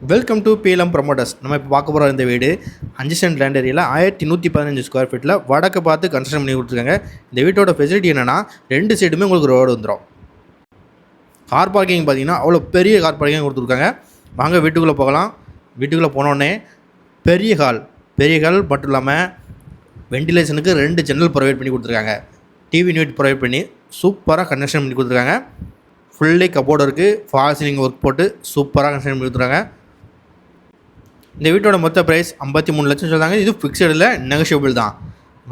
Welcome to BLM promoters நம்ம இப்போ பார்க்க போகிற இந்த வீடு அஞ்சு சென்ட் லேண்ட் ஏரியாவில் ஆயிரத்தி நூற்றி பதினஞ்சு ஸ்கொயர் ஃபீட்டில் வடக்கு பார்த்து கன்ஸ்ட்ரக்ஷன் பண்ணி கொடுத்துருக்காங்க. இந்த வீட்டோட ஃபெசிலிட்டி என்னென்னா ரெண்டு சைடுமே உங்களுக்கு ரோடு வந்துடும் கார் பார்க்கிங் பார்த்தீங்கன்னா அவ்வளோ பெரிய கார் பார்க்கிங் கொடுத்துருக்காங்க. வாங்க வீட்டுக்குள்ளே போகலாம். வீட்டுக்குள்ளே போனோடனே பெரிய ஹால் பெரிய ஹால் மட்டும் இல்லாமல் வெண்டிலேஷனுக்கு ரெண்டு ஜன்னல் ப்ரொவைட் பண்ணி கொடுத்துருக்காங்க. டிவி யூனிட் ப்ரொவைட் பண்ணி சூப்பராக கனெக்ஷன் பண்ணி கொடுத்துருக்காங்க. ஃபுல்லி கபோர்டு இருக்குது ஃபால் சீலிங் ஒர்க் போட்டு சூப்பராக கனெக்ஷன் பண்ணி கொடுத்துருக்காங்க. இந்த வீட்டோட மொத்த ப்ரைஸ் ஐம்பத்தி மூணு லட்சம் சொல்கிறாங்க இது ஃபிக்ஸடில் நெகஷியபிள் தான்.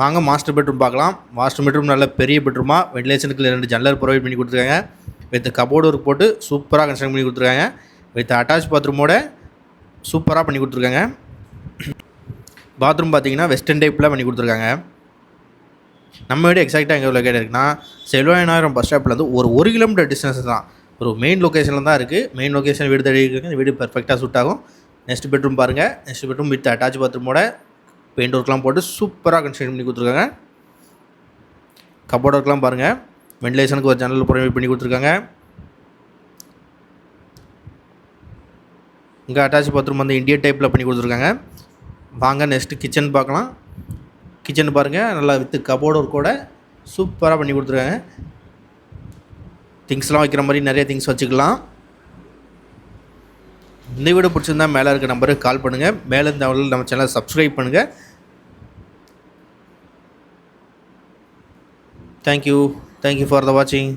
வாங்க மாஸ்டர் பெட்ரூம் பார்க்கலாம். மாஸ்டர் பெட்ரூம் நல்ல பெரிய பெட்ரூமாக வெண்டிலேஷனுக்கு ரெண்டு ஜன்னல் ப்ரொவைட் பண்ணி கொடுத்துருக்காங்க. வித் கபோர்டு ஒர்க் போட்டு சூப்பராக கன்ஸ்ட்ரக்ட் பண்ணி கொடுத்துருக்காங்க. வித் அட்டாச் பாத்ரூமோட சூப்பராக பண்ணி கொடுத்துருக்காங்க. பாத்ரூம் பார்த்தீங்கன்னா வெஸ்டர்ன் டைப்பில் பண்ணி கொடுத்துருக்காங்க. நம்ம வீடு எக்ஸாக்டாக எங்கே லொக்கேட் இருக்குன்னா செல்வாயினாயிரம் பஸ் ஸ்டாப்லேருந்து ஒரு ஒரு கிலோமீட்டர் டிஸ்டன்ஸ் தான். ஒரு மெயின் லொக்கேஷனில் தான் இருக்குது மெயின் லொக்கேஷன் வீடு தேடி இருக்காங்க வீடு பர்ஃபெக்டாக சூட் ஆகும். நெக்ஸ்ட் பெட்ரூம் பாருங்கள் நெக்ஸ்ட் பெட்ரூம் வித் அட்டாச் பாத்ரூமோட பெயிண்ட் ஒர்க்லாம் போட்டு சூப்பராக கன்ஸ்ட்ரக்ட் பண்ணி கொடுத்துருக்காங்க. கபோர்ட் ஒர்க்லாம் பாருங்கள் வெண்டிலேஷனுக்கு ஒரு ஜன்னல் ப்ரொவைட் பண்ணி கொடுத்துருக்காங்க. இங்கே அட்டாச் பாத்ரூம் வந்து இந்தியன் டைப்பில் பண்ணி கொடுத்துருக்காங்க. வாங்க நெக்ஸ்ட்டு கிச்சன் பார்க்கலாம். கிச்சன் பாருங்கள் நல்லா வித்து கபோர்டு ஒர்க்கோட சூப்பராக பண்ணி கொடுத்துருக்காங்க. திங்ஸ்லாம் வைக்கிற மாதிரி நிறைய திங்ஸ் வச்சுக்கலாம். இந்த வீடியோ பிடிச்சிருந்தா மேலே இருக்க நம்பருக்கு கால் பண்ணுங்கள் மேலே இருந்த நம்ம சேனலை சப்ஸ்கிரைப் பண்ணுங்கள் தேங்க்யூ தேங்க்யூ ஃபார் த வாட்சிங்